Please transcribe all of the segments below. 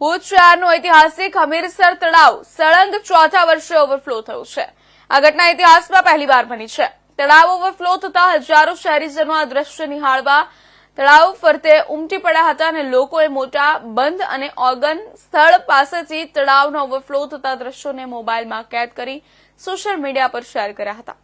ભુજ શહેરનું ઐતિહાસિક હમીરસર તળાવ સળંગ ચોથા વર્ષે ઓવરફ્લો થયું છે. આ ઘટના ઇતિહાસમાં પહેલીવાર બની છે. તળાવ ઓવરફ્લો થતા હજારો શહેરીજનો આ દ્રશ્ય નિહાળવા તળાવ ફરતે ઉમટી પડ્યા હતા અને લોકોએ મોટા બંધ અને ઓગન સ્થળ પાસેથી તળાવનો ઓવરફ્લો થતા દ્રશ્યોને મોબાઈલમાં કેદ કરી સોશિયલ મીડિયા પર શેર કર્યા હતા.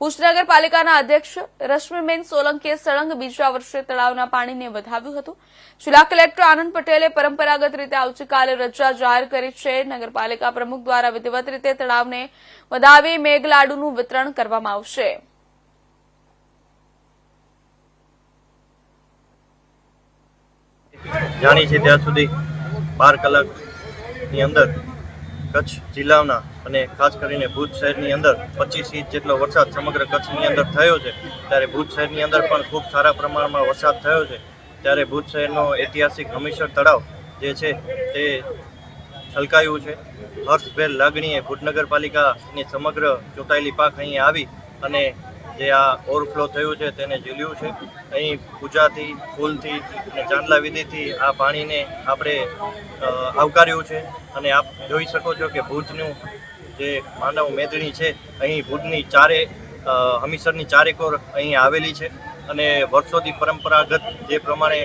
ભુજ નગરપાલિકાના અધ્યક્ષ રશ્મિબેન સોલંકીએ સળંગ બીજા વર્ષે તળાવના પાણીને વધાવ્યું હતું. જિલ્લા કલેક્ટર આનંદ પટેલે પરંપરાગત રીતે આવતીકાલે રજા જાહેર કરી છે. નગરપાલિકા પ્રમુખ દ્વારા વિધિવત રીતે તળાવને વધાવી મેઘલાડુનું વિતરણ કરવામાં આવશે. જાણી છે ત્યાં સુધી બાર કલાકની અંદર કચ્છ જિલ્લાના અને ખાસ કરીને ભુજ શહેરની અંદર પચીસ ઇંચ જેટલો વરસાદ સમગ્ર કચ્છની અંદર થયો છે. ત્યારે ભુજ શહેરની અંદર પણ ખૂબ સારા પ્રમાણમાં વરસાદ થયો છે. ત્યારે ભુજ શહેરનો ઐતિહાસિક હમીસર તળાવ જે છે તે છલકાયું છે. હર્ષભેર લાગણીએ ભુજ નગરપાલિકાની સમગ્ર ચૂંટાયેલી પાક અહીં આવી અને જે આ ઓવરફ્લો થયું છે તેને ઝીલ્યું છે. અહીં પૂજાથી, ફૂલથી અને ચાંદલા વિધિથી આ પાણીને આપણે આવકાર્યું છે. અને આપ જોઈ શકો છો કે ભુજનું જે માનવ મેદણી છે, અહીં ભુજની ચારે હમીસરની ચારેકોર અહીં આવેલી છે. અને વર્ષોથી પરંપરાગત જે પ્રમાણે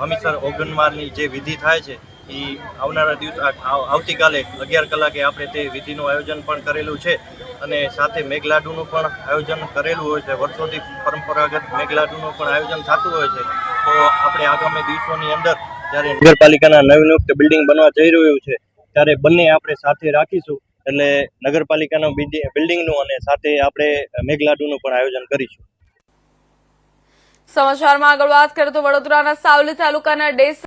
હમીસર ઓગણમારની જે વિધિ થાય છે એ આવનારા દિવસ આવતીકાલે અગિયાર કલાકે આપણે તે વિધિનું આયોજન પણ કરેલું છે. અને સાથે મેઘલાડુનું પણ આયોજન કરેલું હોય છે. વર્ષોથી પરંપરાગત મેઘલાડુનું પણ આયોજન થતું હોય છે. તો આપણે આગામી દિવસોની અંદર જ્યારે નગરપાલિકાના નવનિયુક્ત બિલ્ડિંગ બનવા જઈ રહ્યું છે, ત્યારે બંને આપણે સાથે રાખીશું. એટલે નગરપાલિકાનું બિલ્ડિ- બિલ્ડિંગનું અને સાથે આપણે મેઘલાડુનું પણ આયોજન કરીશું. સમાચારમાં આગળ વાત કરીએ તો વડોદરાના સાવલી તાલુકાના ડેસ